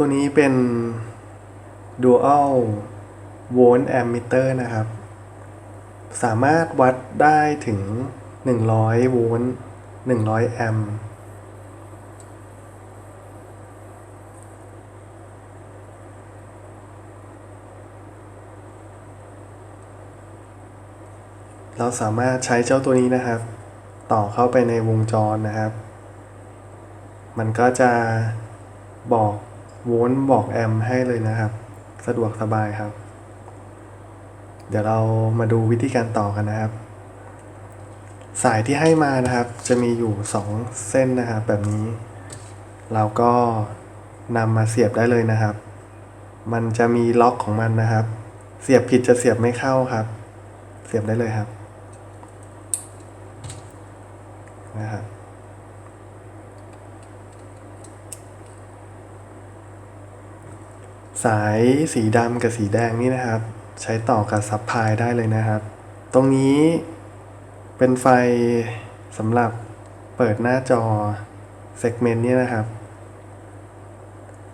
ตัวนี้เป็น dual volt ammeter นะครับ สามารถวัดได้ถึง 100 โวลต์100 แอมป์เราสามารถใช้เจ้าตัวนี้นะครับ ต่อเข้าไปในวงจรนะครับ มันก็จะบอก โวลต์บอกแอมให้เลยนะครับ สะดวกสบายครับ เดี๋ยวเรามาดูวิธีการต่อกันนะครับ สายที่ให้มานะครับ จะมีอยู่ 2 เส้นนะครับ แบบนี้ เราก็นำมาเสียบได้เลยนะครับ มันจะมีล็อกของมันนะครับ เสียบผิดจะเสียบไม่เข้าครับ เสียบได้เลยครับนะครับ สายสีดำกับสีแดงนี่นะครับ ใช้ต่อกับซับพลายได้เลยนะครับ ตรงนี้เป็นไฟสำหรับเปิดหน้าจอเซกเมนต์นี้นะครับ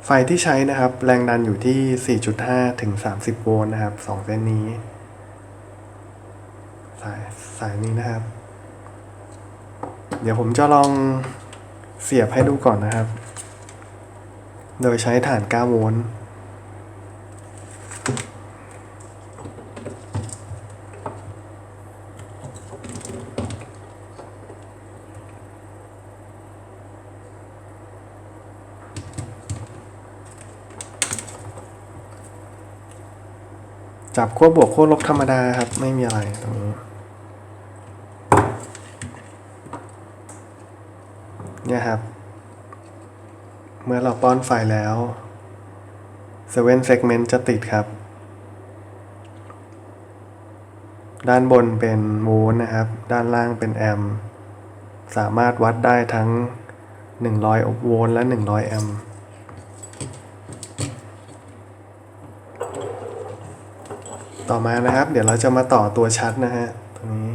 ไฟที่ใช้นะครับ แรงดันอยู่ที่ 4.5 ถึง 30 โวลต์นะครับสองเส้นนี้ สายสายนี้นะครับ เดี๋ยวผมจะลองเสียบให้ดูก่อนนะครับ โดยใช้ฐาน 9 โวลต์ จับขั้วบวกขั้วลบธรรมดาครับ ไม่มีอะไรตรงนี้เนี่ยครับ เมื่อเราป้อนไฟแล้ว7 segment จะติดครับ ด้านบนเป็นโวลต์นะครับ ด้านล่างเป็นแอมป์สามารถวัดได้ทั้ง 100โวลต์และ 100 แอมป์ ต่อมานะครับ เดี๋ยวเราจะมาต่อตัวชัดนะฮะตรงนี้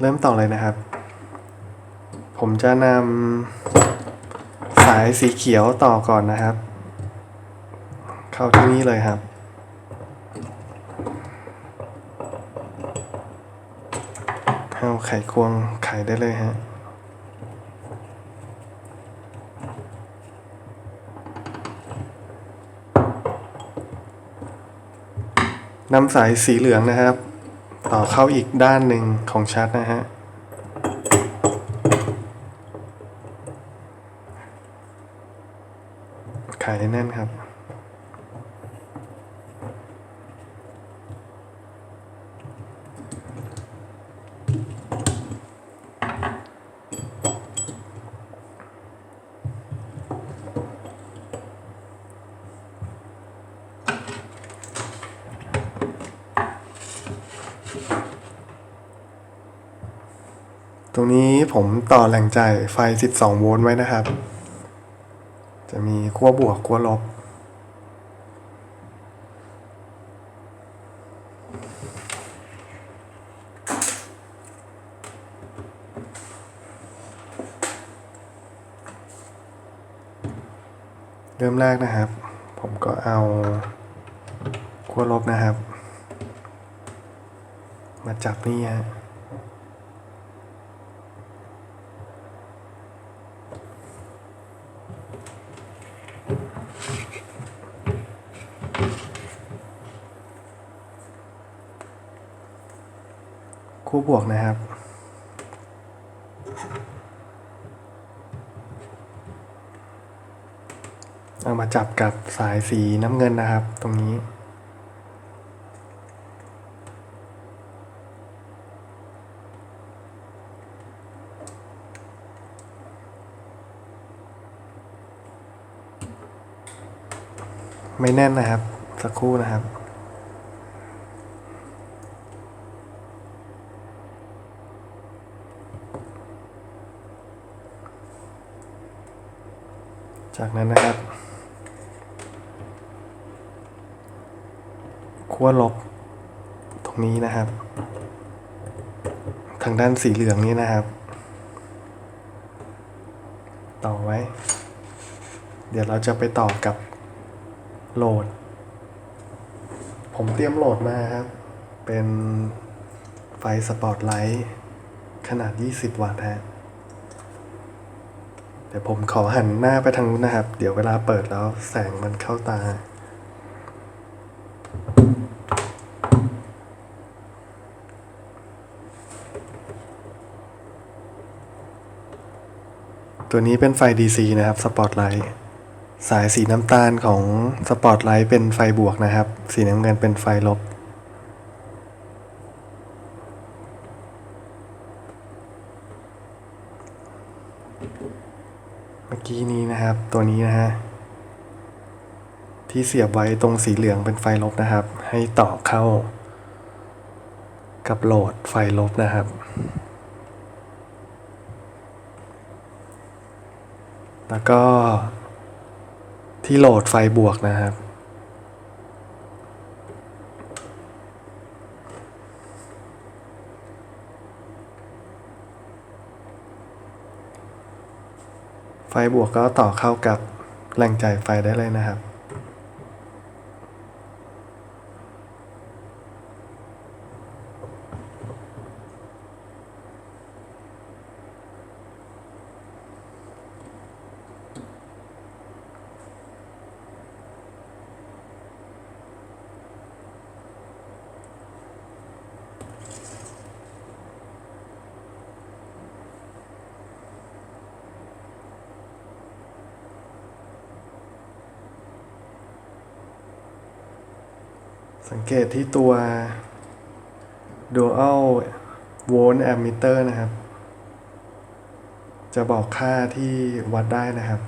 เริ่มต่อเลยนะครับ ผมจะนำสายสีเขียวต่อก่อนนะครับ เข้าที่นี่เลยครับ เอา ไขควงไขได้เลยฮะนำสายสีเหลืองนะครับ ต่อเข้าอีกด้านหนึ่งของชัดนะฮะไขแน่นครับ ตรงนี้ผมต่อแหล่งจ่ายไฟ 12 โวลต์ไว้นะครับ จะมีขั้วบวกขั้วลบ เริ่มแรกนะครับ ผมก็เอาขั้วลบนะครับ มาจับนี่ฮะ คู่บวกนะครับ เอามาจับกับสายสีน้ำเงินนะครับ ตรงนี้ไม่แน่นนะครับ สักครู่นะครับ จากนั้นนะครับขั้วลบตรงนี้นะครับ ทางด้านสีเหลืองนี้นะครับ ต่อไว้ เดี๋ยวเราจะไปต่อกับโหลด ผมเตรียมโหลดมาครับ เป็นไฟสปอตไลท์ขนาด 20 วัตต์ฮะ ดี๋ยวผมขอหันหน้าไปทางนู้นนะครับ เดี๋ยวเวลาเปิดแล้วแสงมันเข้าตา ตัวนี้เป็นไฟ DC นะครับสปอตไลท์สายสีน้ำตาลของสปอตไลท์เป็นไฟบวกนะครับ สีน้ำเงินเป็นไฟลบ มื่อกี้นี้นะครับ ตัวนี้นะฮะที่เสียบไว้ตรงสีเหลืองเป็นไฟลบนะครับ ให้ต่อเข้า กับโหลดไฟลบนะครับ แล้วก็ที่โหลดไฟบวกนะครับ ไฟบวกก็ต่อเข้ากับแหล่งจ่ายไฟได้เลยนะครับ สังเกตที่ตัว dual volt ammeter นะครับ จะบอกค่าที่วัดได้นะครับ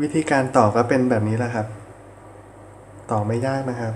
วิธีการต่อก็เป็นแบบนี้แหละครับ ต่อไม่ยากนะครับ